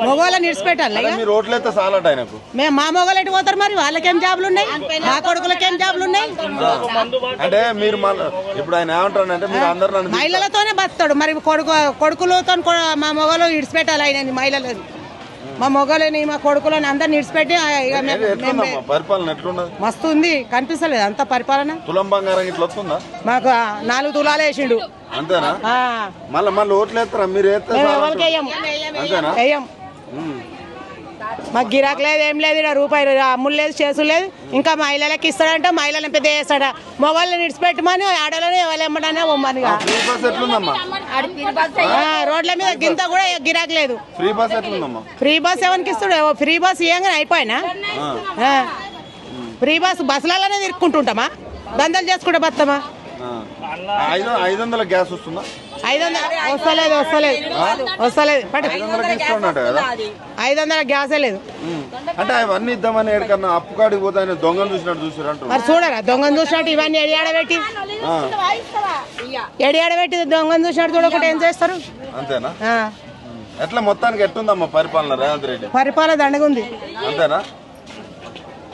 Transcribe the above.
మగవాళ్ళని ఇడిచిపెట్టాలి అయితే చాలట ఆయనకు. మేము మా మొగలు ఎటు పోతారు మరి? వాళ్ళకేం జాబులు ఉన్నాయి మా కొడుకులకేం జాబులు ఉన్నాయి అంటే మీరు ఇప్పుడు ఆయన ఏమంటారంటే మీరు అందరు నన్ను తిడతారు. మహిళలతోనే బతాడు మరి కొడుకు కొడుకులతో మా మొగలు ఇడిచిపెట్టాలి ఆయన మహిళలు మా మొగలని మా కొడుకులని అందరిని ఎట్లున్నది? మస్తు ఉంది కనిపిస్తలేదు అంత పరిపాలన. తులం బంగారం ఇట్లా వస్తుందా? మాకు నాలుగు తులాలు వేసిండు. అంతేనా? మళ్ళీ మళ్ళీ ఓట్లు వేస్తారా? మీరు అంతేనా. మాకు గిరాక్ లేదు ఏం లేదు ఈడ రూపాయి అమ్ములు లేదు చేసు లేదు. ఇంకా మహిళలకు ఇస్తాడంటే మహిళలను పెద్ద చేస్తాడా? మొగళ్ళని ఇడిచిపెట్టమని ఆడలని ఎవరు ఇమ్మడనే ఆ, రోడ్ల మీద గింత కూడా గిరాక్ లేదు. ఫ్రీ బస్ ఎట్లుందమ్మా? ఫ్రీ బస్ ఎవరికి ఇస్తాడు ఫ్రీ బస్ ఇవ్వగానే అయిపోయినా. Free bus బస్సులలోనే తిరుక్కుంటుంటామా? దందలు చేసుకుంటే బతామా. ఐదు ఐదు వందల గ్యాస్ వస్తుందా? ఐదు వందల వస్తలేదు. వస్తలేదు వస్తలేదు. పట్టు. ఐదు వందల గ్యాసే లేదు. అంటే అవన్నీ ఇద్దామని ఎక్కడన్నా అప్పు కాడికి పోతే ఆయన దొంగలు చూసినట్టు చూసారు అంటారు మరి చూడరా దొంగను చూసినట్టు ఇవన్నీ ఎడి ఆడబెట్టి ఎడి ఆడబెట్టి దొంగను చూసినట్టు చూడకుండా ఏం చేస్తారు? అంతేనా. ఎట్లా మొత్తానికి ఎట్లుందమ్మా పరిపాలన రేవంత్ రెడ్డి? పరిపాలన దండగుంది. అంతేనా?